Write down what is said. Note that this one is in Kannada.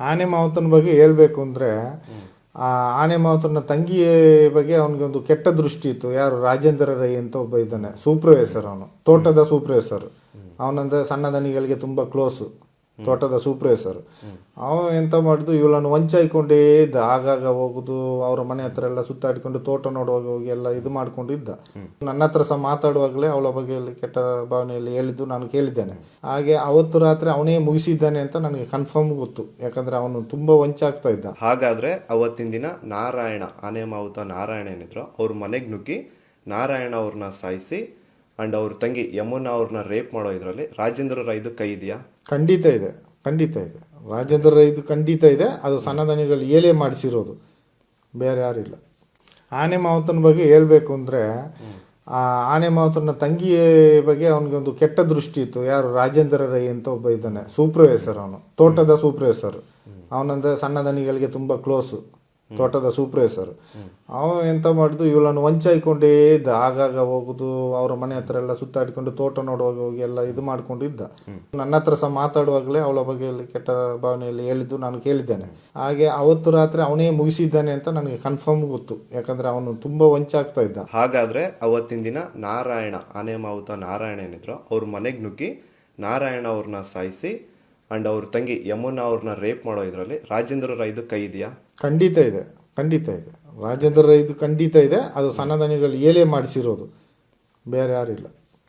ಆನೆ ಮಾವುತನ ಬಗ್ಗೆ ಹೇಳ್ಬೇಕು ಅಂದರೆ, ಆ ಆನೆ ಮಾವುತನ ತಂಗಿ ಬಗ್ಗೆ ಅವನಿಗೆ ಒಂದು ಕೆಟ್ಟ ದೃಷ್ಟಿ ಇತ್ತು. ಯಾರು? ರಾಜೇಂದ್ರ ರೈ ಅಂತ ಒಬ್ಬ ಇದ್ದಾನೆ. ಸೂಪರ್ವೈಸರ್ ಅವನು. ತೋಟದ ಸೂಪರ್ವೈಸರ್. ಅವನಂದ್ರೆ ಸಣ್ಣ ದನಿಗಳಿಗೆ ತುಂಬ ಕ್ಲೋಸು ತೋಟದ ಸೂಪ್ರವೈಸರ್ ಅವ ಎಂತ ಮಾಡಿದ್ದು ಇವಳನ್ನು ವಂಚಾಯ್ಕೊಂಡೇ ಇದ್ದ. ಆಗಾಗ ಹೋಗುದು, ಅವ್ರ ಮನೆ ಹತ್ರ ಎಲ್ಲ ಸುತ್ತಾಡಿಕೊಂಡು ತೋಟ ನೋಡುವಾಗ ಹೋಗಿ ಎಲ್ಲ ಇದು ಮಾಡ್ಕೊಂಡು ಇದ್ದ. ನನ್ನ ಹತ್ರ ಸಹ ಮಾತಾಡುವಾಗಲೇ ಅವಳ ಬಗ್ಗೆ ಕೆಟ್ಟ ಭಾವನೆಯಲ್ಲಿ ಹೇಳಿದ್ದು ನಾನು ಕೇಳಿದ್ದೇನೆ. ಹಾಗೆ ಅವತ್ತು ರಾತ್ರಿ ಅವನೇ ಮುಗಿಸಿದ್ದಾನೆ ಅಂತ ನನಗೆ ಕನ್ಫರ್ಮ್ ಗೊತ್ತು. ಯಾಕಂದ್ರೆ ಅವನು ತುಂಬಾ ವಂಚಾಗ್ತಾ ಇದ್ದ. ಹಾಗಾದ್ರೆ ಅವತ್ತಿನ ದಿನ ನಾರಾಯಣ, ಆನೆ ಮಾವುತ ನಾರಾಯಣ ಏನಿದ್ರು ಅವ್ರ ಮನೆಗೆ ನುಗ್ಗಿ ನಾರಾಯಣ ಅವ್ರನ್ನ ಸಾಯಿಸಿ ಅಂಡ್ ಅವ್ರ ತಂಗಿ ಯಮುನಾ ಅವ್ರನ್ನ ರೇಪ್ ಮಾಡೋ ಇದರಲ್ಲಿ ರಾಜೇಂದ್ರ ರೈದು ಕೈ ಇದೆಯಾ? ಖಂಡಿತ ಇದೆ ಖಂಡಿತ ಇದೆ. ರಾಜೇಂದ್ರ ರೈದು ಖಂಡಿತ ಇದೆ, ಅದು ಸನ್ನದನಿಗಳು ಏಲೇ ಮಾಡಿಸಿರೋದು. ಬೇರೆ ಯಾರಿಲ್ಲ ಆನೆ ಮಾವುತನ ಬಗ್ಗೆ ಹೇಳ್ಬೇಕು ಅಂದರೆ, ಆ ಆನೆ ಮಾವತನ ತಂಗಿಯ ಬಗ್ಗೆ ಅವನಿಗೆ ಒಂದು ಕೆಟ್ಟ ದೃಷ್ಟಿ ಇತ್ತು. ಯಾರು? ರಾಜೇಂದ್ರ ರೈ ಅಂತ ಒಬ್ಬ ಇದ್ದಾನೆ, ಸೂಪರ್ವೈಸರ್ ಅವನು, ತೋಟದ ಸೂಪರ್ವೈಸರ್. ಅವನಂದ್ರೆ ಸಣ್ಣ ದನಿಗಳಿಗೆ ತುಂಬ ಕ್ಲೋಸು ತೋಟದ ಸೂಪ್ರವೈಸರ್ ಅವ ಎಂತ ಮಾಡಿದ್ದು ಇವಳನ್ನು ವಂಚಾಯ್ಕೊಂಡೇ ಇದ್ದ. ಆಗಾಗ ಹೋಗುದು, ಅವ್ರ ಮನೆ ಹತ್ರ ಎಲ್ಲ ಸುತ್ತಾಡಿಕೊಂಡು ತೋಟ ನೋಡುವಾಗ ಹೋಗಿ ಎಲ್ಲ ಇದು ಮಾಡ್ಕೊಂಡು ಇದ್ದ. ನನ್ನ ಹತ್ರ ಸಹ ಮಾತಾಡುವಾಗಲೇ ಅವಳ ಬಗ್ಗೆ ಕೆಟ್ಟ ಭಾವನೆಯಲ್ಲಿ ಹೇಳಿದ್ದು ನಾನು ಕೇಳಿದ್ದೇನೆ. ಹಾಗೆ ಅವತ್ತು ರಾತ್ರಿ ಅವನೇ ಮುಗಿಸಿದ್ದಾನೆ ಅಂತ ನನಗೆ ಕನ್ಫರ್ಮ್ ಗೊತ್ತು. ಯಾಕಂದ್ರೆ ಅವನು ತುಂಬಾ ವಂಚಾಗ್ತಾ ಇದ್ದ. ಹಾಗಾದ್ರೆ ಅವತ್ತಿನ ದಿನ ನಾರಾಯಣ, ಆನೆ ಮಾವುತ ನಾರಾಯಣ ಏನಿದ್ರು ಅವ್ರ ಮನೆಗೆ ನುಗ್ಗಿ ನಾರಾಯಣ ಅವ್ರನ್ನ ಸಾಯಿಸಿ ಅಂಡ್ ಅವ್ರ ತಂಗಿ ಯಮುನಾ ಅವ್ರನ್ನ ರೇಪ್ ಮಾಡೋ ಇದರಲ್ಲಿ ರಾಜೇಂದ್ರ ರೈದು ಕೈ ಇದೆಯಾ? ಖಂಡಿತ ಇದೆ ಖಂಡಿತ ಇದೆ. ರಾಜೇಂದ್ರ ರೈದು ಖಂಡಿತ ಇದೆ. ಅದು ಸನ್ನದನಿಗಳು ಏಲೇ ಮಾಡಿಸಿರೋದು. ಬೇರೆ ಯಾರಿಲ್ಲ